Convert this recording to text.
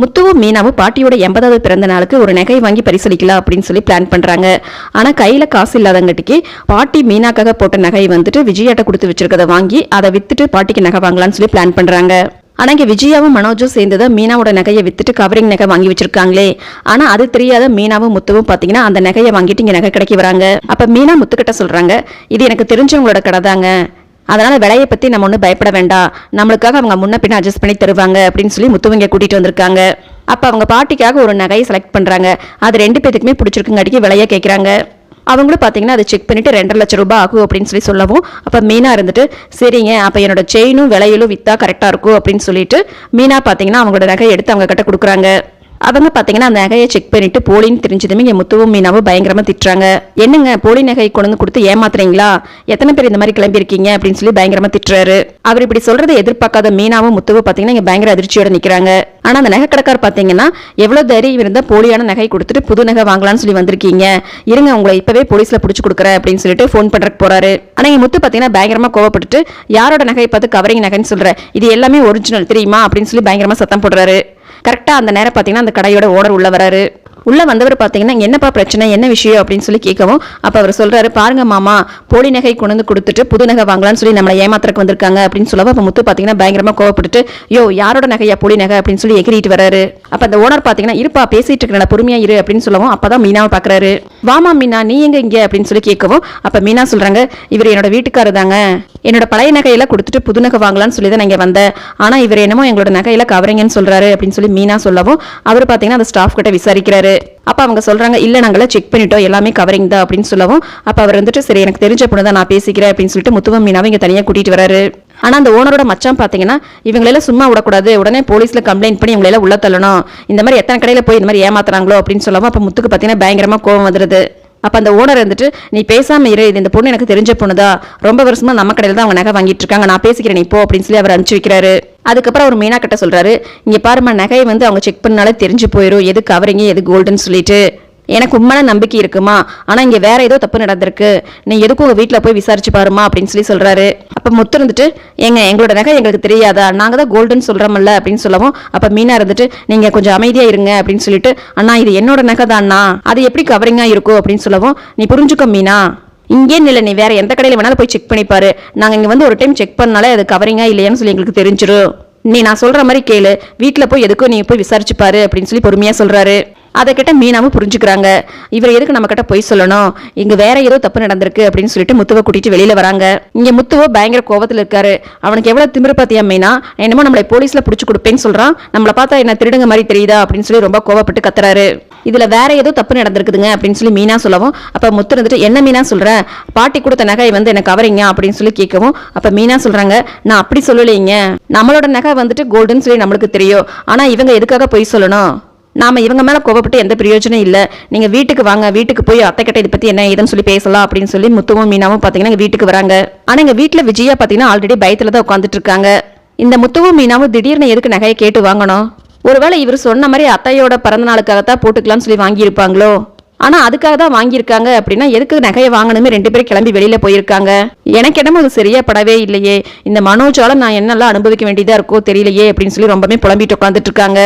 முத்துவும் மீனாவும் பாட்டியோட எண்பதாவது பிறந்த நாளுக்கு ஒரு நகை வாங்கி பரிசளிக்கலாம் அப்படின்னு சொல்லி பிளான் பண்ணுறாங்க ஆனால் கையில் காசு இல்லாதங்கட்டிக்கு பாட்டி மீனாக்காக போட்ட நகை வந்துட்டு விஜயாட்ட கொடுத்து வச்சிருக்கத வாங்கி அதை வித்துட்டு பாட்டிக்கு நகை வாங்கலாம்னு சொல்லி பிளான் பண்ணுறாங்க ஆனா இங்க விஜயாவும் மனோஜும் சேர்ந்துதான் மீனாவோட நகையை வித்துட்டு கவரிங் நகை வாங்கி வச்சிருக்காங்களே. ஆனா அது தெரியாத மீனாவும் முத்துவும் பாத்தீங்கன்னா அந்த நகையை வாங்கிட்டு இங்க நகை கடைக்கு வராங்க. அப்ப மீனா முத்துக்கிட்ட சொல்றாங்க இது எனக்கு தெரிஞ்சவங்களோட கடை தாங்க அதனால் விலையை பற்றி நம்ம ஒன்றும் பயப்பட வேண்டாம். நம்மளுக்காக அவங்க முன்ன பின்ன அட்ஜஸ்ட் பண்ணி தருவாங்க அப்படின்னு சொல்லி முத்துவங்க கூட்டிகிட்டு வந்திருக்காங்க. அப்போ அவங்க பாட்டிக்காக ஒரு நகையை செலக்ட் பண்ணுறாங்க அது ரெண்டு பேத்துக்குமே பிடிச்சிருக்குங்காட்டிக்கு விலையை கேட்குறாங்க அவங்களும் பார்த்தீங்கன்னா அதை செக் பண்ணிட்டு ரெண்டரை லட்சம் ரூபாய் ஆகும் அப்படின்னு சொல்லி சொல்லவும் அப்போ மீனா இருந்துட்டு சரிங்க அப்போ என்னோட செயினும் விலையிலும் விற்றா கரெக்டாக இருக்கும் அப்படின்னு சொல்லிட்டு மீனா பார்த்தீங்கன்னா அவங்களோட நகை எடுத்து அவங்க கிட்ட கொடுக்குறாங்க. அவங்க பார்த்தீங்கன்னா அந்த நகையை செக் பண்ணிட்டு போலின்னு தெரிஞ்சதுமே இங்கே முத்துவும் மீனாவும் பயங்கரமாக திட்டுறாங்க. என்னங்க போலி நகை கொண்டு வந்து கொடுத்து ஏமாத்துறீங்களா? எத்தனை பேர் இந்த மாதிரி கிளம்பியிருக்கீங்க? அப்படின்னு சொல்லி பயங்கரமாக திட்டுறாரு. அவர் இப்படி சொல்றதை எதிர்பார்க்காத மீனாவும் முத்துவும் பார்த்தீங்கன்னா இங்கே பயங்கர அதிர்ச்சியோட நிற்கிறாங்க ஆனால் அந்த நகை கடைக்கார் பார்த்தீங்கன்னா எவ்வளோ தைரியம் இருந்தால் போலியான நகை கொடுத்துட்டு புது நகை வாங்கலாம்னு சொல்லி வந்திருக்கீங்க. இருங்க உங்களை இப்போவே போலீஸில் பிடிச்சி கொடுக்குறேன் அப்படின்னு சொல்லிட்டு ஃபோன் பண்ணுறக்கு போகிறாரு ஆனால் இங்கே முத்து பார்த்தீங்கன்னா பயங்கரமாக கோவப்பட்டுட்டு யாரோட நகையை பார்த்து கவரிங் நகைன்னு சொல்கிறேன் இது எல்லாமே ஒரிஜினல் தெரியுமா? அப்படின்னு சொல்லி பயங்கரமாக சத்தம் போடுறாரு. கரெக்டாக அந்த நேரம் பார்த்தீங்கன்னா அந்த கடையோட ஓனர் உள்ள வராரு. உள்ளே வந்தவர் பார்த்தீங்கன்னா என்னப்பா பிரச்சனை? என்ன விஷயம்? அப்படின்னு சொல்லி கேட்கவும் அப்போ அவர் சொல்கிறாரு பாருங்க மாமா போலி நகை கொண்டு வந்து கொடுத்துட்டு புது நகை வாங்கலாம்னு சொல்லி நம்மளை ஏமாத்திரக்கு வந்திருக்காங்க. அப்படின்னு சொல்லவும் அப்போ முத்து பார்த்தீங்கன்னா பயங்கரமாக கோவப்பட்டுட்டு யோ யாரோட நகையா போலி நகை? அப்படின்னு சொல்லி எகிரிட்டு வராரு. அப்போ அந்த ஓனர் பார்த்தீங்கன்னா இருப்பா பேசிட்டு இருக்கிற பொறுமையாக இரு அப்படின்னு சொல்லவும் அப்போ தான் மீனாவை பார்க்கறாரு வாமா மீனா நீ எங்கே இங்கே? அப்படின்னு சொல்லி கேட்கவும் அப்போ மீனா சொல்கிறாங்க இவர் என்னோட வீட்டுக்காரர் தாங்க என்னோட பழைய நகையில கொடுத்துட்டு புது நகை வாங்கலாம்னு சொல்லி தான் நான் வந்தேன். ஆனால் இவர் என்னமோ எங்களோட நகையில கவரிங்கன்னு சொல்றாரு அப்படின்னு சொல்லி மீனா சொல்லவும் அவர் பார்த்தீங்கன்னா அந்த ஸ்டாஃப் கிட்ட விசாரிக்கிறாரு. அப்போ அவங்க சொல்கிறாங்க இல்லை நாங்களாம் செக் பண்ணிட்டோம் எல்லாமே கவரிங் தான் அப்படின்னு சொல்லவும் அப்போ அவர் வந்துட்டு சரி எனக்கு தெரிஞ்ச பொண்ணு தான் நான் பேசிக்கிறேன் அப்படின்னு சொல்லிட்டு முத்துவம் மீனாவை இங்கே தனியாக கூட்டிட்டு வராரு. ஆனால் அந்த ஓனரோட மச்சான் பார்த்தீங்கன்னா இவங்களெல்லாம் சும்மா விடக்கூடாது உடனே போலீஸில் கம்ப்ளைண்ட் பண்ணி இவங்களெல்லாம் உள்ள தள்ளணும். இந்த மாதிரி எத்தனை கடையில் போய் இந்த மாதிரி ஏமாத்துறாங்களோ அப்படின்னு சொல்லவும் அப்போ முத்துக்கு பார்த்தீங்கன்னா பயங்கரமாக கோவம் வந்துடுது அப்போ அந்த ஓனர் இருந்துட்டு நீ பேசாமல் இரு இது இந்த பொண்ணு எனக்கு தெரிஞ்ச பொண்ணு தான் ரொம்ப வருஷமாக நம்ம கடையில் தான் அவங்க நகை வாங்கிட்டு இருக்காங்க. நான் பேசிக்கிறேன் நீ போ அப்படின்னு சொல்லி அவர் அனுப்பிச்சு வைக்கிறாரு. அதுக்கப்புறம் அவர் மீனா கிட்ட சொல்கிறாரு இங்கே பாருமா நகையை வந்து அவங்க செக் பண்ணாலே தெரிஞ்சு போயிடும் எது கவரிங்க எது கோல்டுன்னு சொல்லிட்டு. எனக்கு உண்மையான நம்பிக்கை இருக்குமா? ஆனால் இங்கே வேற ஏதோ தப்பு நடந்திருக்கு. நீ எதுக்கும் உங்கள் வீட்டில் போய் விசாரிச்சு பாருமா? அப்படின்னு சொல்லி சொல்கிறாரு அப்போ முத்து இருந்துட்டு ஏங்க எங்களோட நகை எங்களுக்கு தெரியாதா? நாங்கள் தான் கோல்டுன்னு சொல்றோம்ல? அப்படின்னு சொல்லவும் அப்போ மீனா இருந்துட்டு நீங்கள் கொஞ்சம் அமைதியாக இருங்க அப்படின்னு சொல்லிட்டு அண்ணா இது என்னோட நகை தான்ண்ணா அது எப்படி கவரிங்காக இருக்கும் அப்படின்னு சொல்லவும் நீ புரிஞ்சுக்கோ மீனா. இங்கே இல்லை நீ வேற எந்த கடையில் வேணாலும் போய் செக் பண்ணிப்பாரு நாங்கள் இங்கே வந்து ஒரு டைம் செக் பண்ணாலே அது கவரிங்கா இல்லையான்னு சொல்லி எங்களுக்கு தெரிஞ்சிடும் நீ நான் சொல்ற மாதிரி கேளு. வீட்டில் போய் எதுக்கும் நீ போய் விசாரிச்சுப்பாரு அப்படின்னு சொல்லி பொறுமையா சொல்றாரு. அதை கிட்ட மீனாவும் புரிஞ்சுக்கிறாங்க. இவர் எதுக்கு நம்ம கிட்ட பொய் சொல்லணும்? இங்க வேற ஏதோ தப்பு நடந்திருக்கு அப்படின்னு சொல்லிட்டு முத்துவை கூட்டிட்டு வெளியில வராங்க. இங்க முத்துவோ பயங்கர கோபத்துல இருக்காரு. அவனுக்கு எவ்வளவு திமிரு பாத்தியா மீனா? என்னமோ நம்மளை போலீஸ்ல புடிச்சு கொடுப்பேன்னு சொல்றான். நம்மளை பார்த்தா என்ன திருடுங்க மாதிரி தெரியுதா அப்படின்னு சொல்லி ரொம்ப கோவப்பட்டு கத்துறாரு. இதுல வேற ஏதோ தப்பு நடந்திருக்குதுங்க அப்படின்னு சொல்லி மீனா சொல்லவும் அப்ப முத்து இருந்துட்டு என்ன மீனா சொல்ற? பாட்டி கொடுத்த நகை வந்து எனக்கு கவரிங்க? அப்படின்னு சொல்லி கேட்கவும் அப்ப மீனா சொல்றாங்க நான் அப்படி சொல்லலைங்க. நம்மளோட நகை வந்துட்டு கோல்டுன்னு சொல்லி நம்மளுக்கு தெரியும். ஆனா இவங்க எதுக்காக பொய் சொல்லணும்? நாம் இவங்க மேலே கோவப்பட்டு எந்த பிரயோஜனம் இல்லை. நீங்கள் வீட்டுக்கு வாங்க வீட்டுக்கு போய் அத்தைக்கிட்ட இதை பற்றி என்ன ஏதுன்னு சொல்லி பேசலாம் அப்படின்னு சொல்லி முத்துவும் மீனாவும் பார்த்தீங்கன்னா வீட்டுக்கு வராங்க. ஆனால் எங்கள் வீட்டில் விஜயா பார்த்தீங்கன்னா ஆல்ரெடி பயத்தில் தான் உட்காந்துட்டு இருக்காங்க. இந்த முத்துவும் மீனாவும் திடீர்னு எதுக்கு நகையை கேட்டு வாங்கணும்? ஒருவேளை இவர் சொன்ன மாதிரி அத்தையோட பிறந்த நாளுக்காகத்தான் போட்டுக்கலாம்னு சொல்லி வாங்கியிருப்பாங்களோ? ஆனால் அதுக்காக தான் வாங்கியிருக்காங்க அப்படின்னா எதுக்கு நகையை வாங்கணுமே ரெண்டு பேரும் கிளம்பி வெளியில் போயிருக்காங்க. எனக்கு என்னமோ அது சரியா படவே இல்லையே. இந்த மனோஜால நான் என்னெல்லாம் அனுபவிக்க வேண்டியதாக இருக்கோ தெரியலையே அப்படின்னு சொல்லி ரொம்பவே புலம்பிட்டு உட்காந்துட்டு இருக்காங்க.